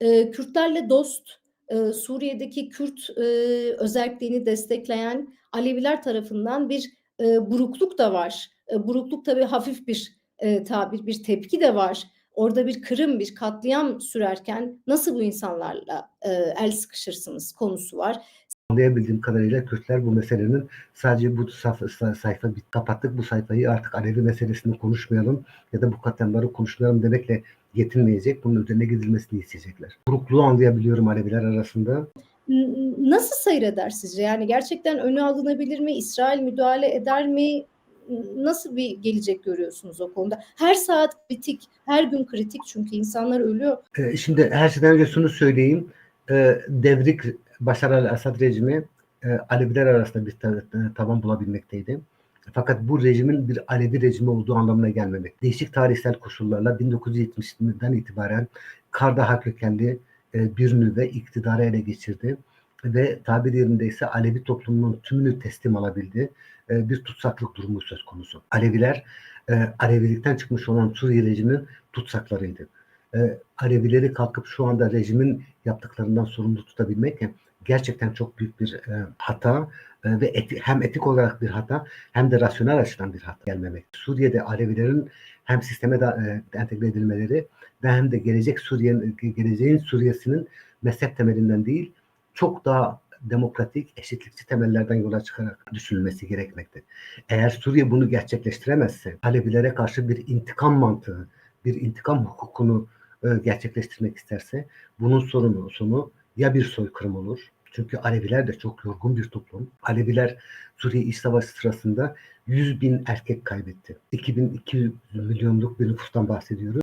Kürtlerle dost, Suriye'deki Kürt, özelliğini destekleyen Aleviler tarafından bir, burukluk da var. Burukluk tabii hafif bir, tabir, bir tepki de var. Orada bir kırım, bir katliam sürerken nasıl bu insanlarla, el sıkışırsınız konusu var. Anlayabildiğim kadarıyla Kürtler bu meselenin sadece bu saf sa sayfa bit kapattık bu sayfayı artık Alevi meselesini konuşmayalım ya da bu katliamları konuşmayalım demekle yetinmeyecek. Bunun üzerine gidilmesini isteyecekler. Burukluğu anlayabiliyorum Aleviler arasında. Nasıl seyreder sizce? Yani gerçekten önü alınabilir mi? İsrail müdahale eder mi? Nasıl bir gelecek görüyorsunuz o konuda? Her saat kritik, her gün kritik çünkü insanlar ölüyor. Eee, şimdi her şeyden önce şunu söyleyeyim. Eee, devrik Başar al-Asad rejimi, eee, Aleviler arasında bir ta taban bulabilmekteydi. Fakat bu rejimin bir Alevi rejimi olduğu anlamına gelmemek. Değişik tarihsel koşullarla 1970'den itibaren Kardahar kökenli, eee, bir nüve iktidarı ele geçirdi ve tabir yerindeyse Alevi toplumunun tümünü teslim alabildi. Eee, bir tutsaklık durumu söz konusu. Aleviler, Alevilikten çıkmış olan Suriye rejiminin tutsaklarıydı. Alevileri kalkıp şu anda rejimin yaptıklarından sorumlu tutabilmek gerçekten çok büyük bir, eee, hata, eee, ve eti hem etik olarak bir hata hem de rasyonel açıdan bir hata gelmemek. Suriye'de Alevilerin hem sisteme da, eee, entegre edilmeleri ve hem de gelecek Suriye'nin ge geleceğin Suriye'sinin mezhep temelinden değil, çok daha demokratik, eşitlikçi temellerden yola çıkarak düşünülmesi gerekmekte. Eğer Suriye bunu gerçekleştiremezse, Alevilere karşı bir intikam mantığı, bir intikam hukukunu, eee, gerçekleştirmek isterse bunun sorunu sonu ya bir soykırım olur. Çünkü Aleviler de çok yorgun bir toplum. Aleviler Suriye İç Savaşı sırasında 100.000 erkek kaybetti. 2.200 milyonluk bir nüfustan bahsediyoruz.